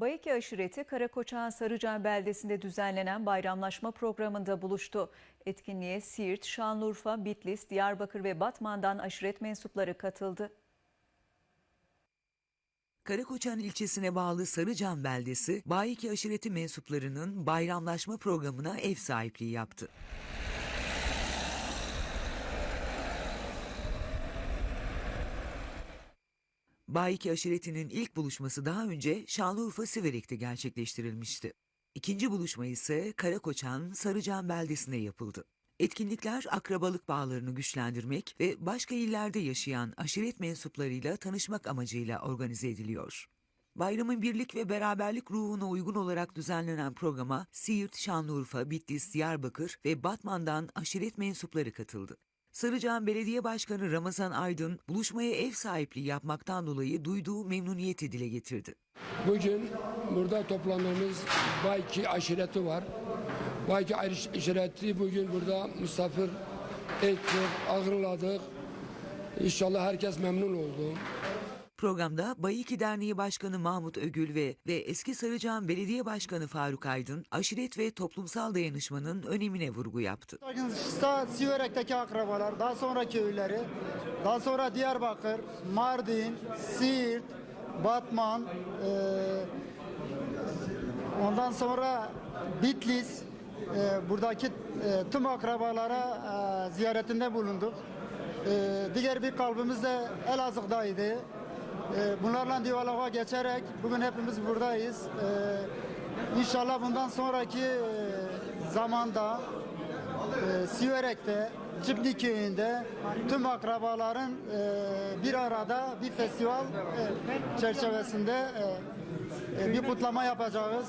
Bayiki aşireti Karakoçan Sarıcan beldesinde düzenlenen bayramlaşma programında buluştu. Etkinliğe Siirt, Şanlıurfa, Bitlis, Diyarbakır ve Batman'dan aşiret mensupları katıldı. Karakoçan ilçesine bağlı Sarıcan beldesi, Bayiki aşireti mensuplarının bayramlaşma programına ev sahipliği yaptı. Bayiki aşiretinin ilk buluşması daha önce Şanlıurfa Siverek'te gerçekleştirilmişti. İkinci buluşma ise Karakoçan Sarıcan beldesine yapıldı. Etkinlikler akrabalık bağlarını güçlendirmek ve başka illerde yaşayan aşiret mensuplarıyla tanışmak amacıyla organize ediliyor. Bayramın birlik ve beraberlik ruhuna uygun olarak düzenlenen programa Siirt, Şanlıurfa, Bitlis, Diyarbakır ve Batman'dan aşiret mensupları katıldı. Sarıcan Belediye Başkanı Ramazan Aydın buluşmaya ev sahipliği yapmaktan dolayı duyduğu memnuniyeti dile getirdi. Bugün burada toplandığımız Bayki aşireti var. Bayki aşireti bugün burada misafir ettik, ağırladık. İnşallah herkes memnun oldu. Programda Bayiki Derneği Başkanı Mahmut Ögül ve ve eski Sarıcan Belediye Başkanı Faruk Aydın aşiret ve toplumsal dayanışmanın önemine vurgu yaptı. Siverek'teki akrabalar, daha sonra köyleri, daha sonra Diyarbakır, Mardin, Siirt, Batman, eee, ondan sonra Bitlis, eee, buradaki eee, tüm akrabalara eee, ziyaretinde bulunduk. Eee, diğer bir kalbimiz de Elazığ'daydı. Eee, bunlarla diyaloğa geçerek bugün hepimiz buradayız. Eee İnşallah bundan sonraki eee, zamanda e, Siverek'te, Cibli köyünde tüm akrabaların e, bir arada bir festival e, çerçevesinde e, e, bir kutlama yapacağız.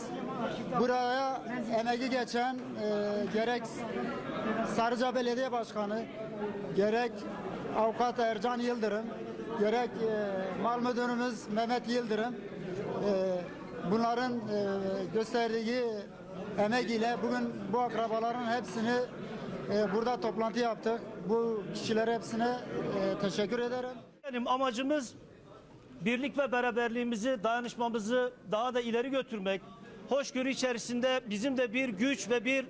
Buraya emeği geçen e, gerek Sarıca Belediye Başkanı, gerek Avukat Ercan Yıldırım, gerek e, Mal Müdürümüz Mehmet Yıldırım, e, bunların e, gösterdiği emek ile bugün bu akrabaların hepsini e, burada toplantı yaptık. Bu kişilere hepsine e, teşekkür ederim. Benim amacımız birlik ve beraberliğimizi, dayanışmamızı daha da ileri götürmek. Hoşgörü içerisinde bizim de bir güç ve bir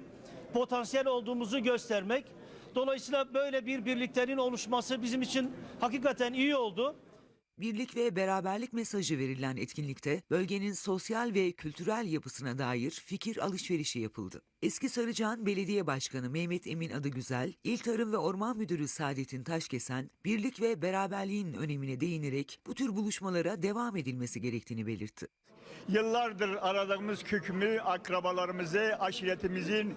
potansiyel olduğumuzu göstermek. Dolayısıyla böyle bir birliklerin oluşması bizim için hakikaten iyi oldu. Birlik ve beraberlik mesajı verilen etkinlikte bölgenin sosyal ve kültürel yapısına dair fikir alışverişi yapıldı. Eski Sarıcan Belediye Başkanı Mehmet Emin Adıgüzel, İl Tarım ve Orman Müdürü Saadettin Taşkesen, birlik ve beraberliğin önemine değinerek bu tür buluşmalara devam edilmesi gerektiğini belirtti. Yıllardır aradığımız kökümü, akrabalarımızı, aşiretimizin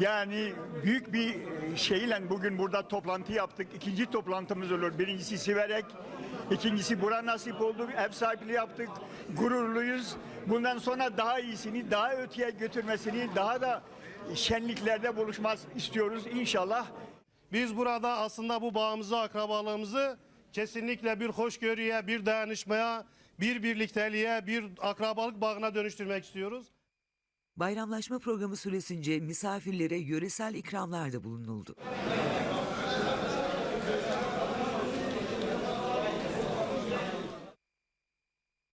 yani büyük bir şeyle bugün burada toplantı yaptık. İkinci toplantımız olur. Birincisi Siverek, ikincisi bura nasip oldu. Ev sahipliği yaptık. Gururluyuz. Bundan sonra daha iyisini, daha öteye götürmesini, daha da şenliklerde buluşmaz istiyoruz inşallah. Biz burada aslında bu bağımızı, akrabalığımızı kesinlikle bir hoşgörüye, bir dayanışmaya, bir birlikteliğe, bir akrabalık bağına dönüştürmek istiyoruz. Bayramlaşma programı süresince misafirlere yöresel ikramlarda bulunuldu.